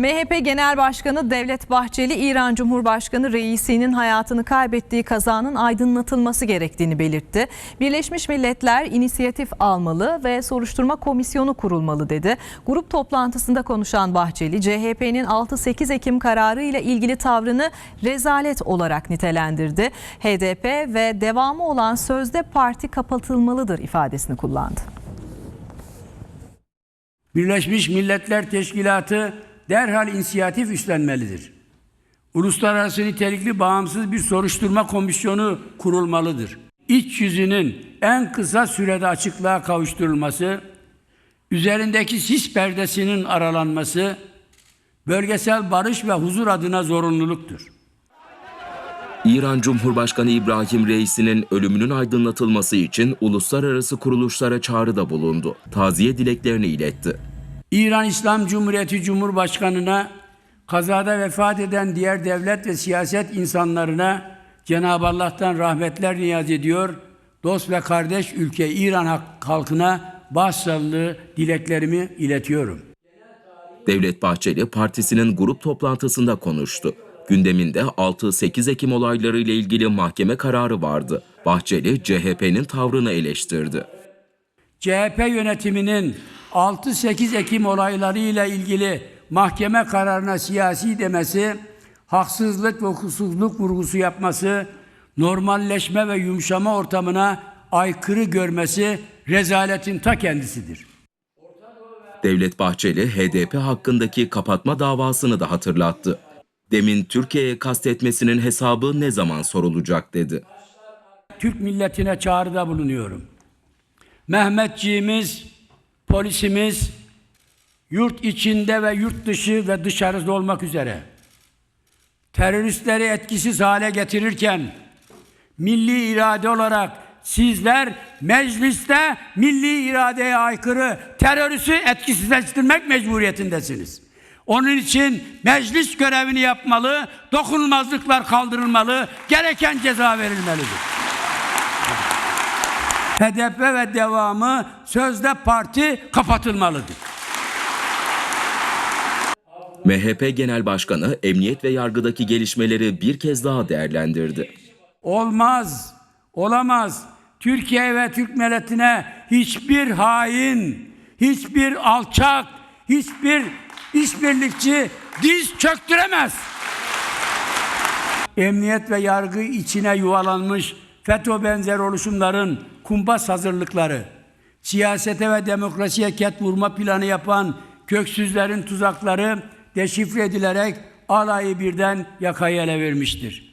MHP Genel Başkanı Devlet Bahçeli, İran Cumhurbaşkanı Reisi'nin hayatını kaybettiği kazanın aydınlatılması gerektiğini belirtti. Birleşmiş Milletler inisiyatif almalı ve soruşturma komisyonu kurulmalı dedi. Grup toplantısında konuşan Bahçeli, CHP'nin 6-8 Ekim kararı ile ilgili tavrını rezalet olarak nitelendirdi. HDP ve devamı olan sözde parti kapatılmalıdır ifadesini kullandı. Birleşmiş Milletler Teşkilatı derhal inisiyatif üstlenmelidir. Uluslararası nitelikli bağımsız bir soruşturma komisyonu kurulmalıdır. İç yüzünün en kısa sürede açıklığa kavuşturulması, üzerindeki sis perdesinin aralanması, bölgesel barış ve huzur adına zorunluluktur. İran Cumhurbaşkanı İbrahim Reisi'nin ölümünün aydınlatılması için uluslararası kuruluşlara çağrıda bulundu. Taziye dileklerini iletti. İran İslam Cumhuriyeti Cumhurbaşkanına, kazada vefat eden diğer devlet ve siyaset insanlarına Cenab-ı Allah'tan rahmetler niyaz ediyor. Dost ve kardeş ülke İran halkına başsağlığı dileklerimi iletiyorum. Devlet Bahçeli partisinin grup toplantısında konuştu. Gündeminde 6-8 Ekim olayları ile ilgili mahkeme kararı vardı. Bahçeli CHP'nin tavrını eleştirdi. CHP yönetiminin 6-8 Ekim olaylarıyla ilgili mahkeme kararına siyasi demesi, haksızlık ve hukuksuzluk vurgusu yapması, normalleşme ve yumuşama ortamına aykırı görmesi rezaletin ta kendisidir. Devlet Bahçeli HDP hakkındaki kapatma davasını da hatırlattı. Demin Türkiye'ye kastetmesinin hesabı ne zaman sorulacak dedi. Türk milletine çağrıda bulunuyorum. Mehmetçiğimiz, polisimiz yurt içinde ve yurt dışı ve dışarıda olmak üzere teröristleri etkisiz hale getirirken milli irade olarak sizler mecliste milli iradeye aykırı teröristi etkisizleştirmek mecburiyetindesiniz. Onun için meclis görevini yapmalı, dokunulmazlıklar kaldırılmalı, gereken ceza verilmelidir. HDP ve devamı sözde parti kapatılmalıdır. MHP Genel Başkanı emniyet ve yargıdaki gelişmeleri bir kez daha değerlendirdi. Olmaz, olamaz. Türkiye ve Türk milletine hiçbir hain, hiçbir alçak, hiçbir işbirlikçi diz çöktüremez. Emniyet ve yargı içine yuvalanmış FETÖ benzer oluşumların kumpas hazırlıkları, siyasete ve demokrasiye ket vurma planı yapan köksüzlerin tuzakları deşifre edilerek alayı birden yakayı ele vermiştir.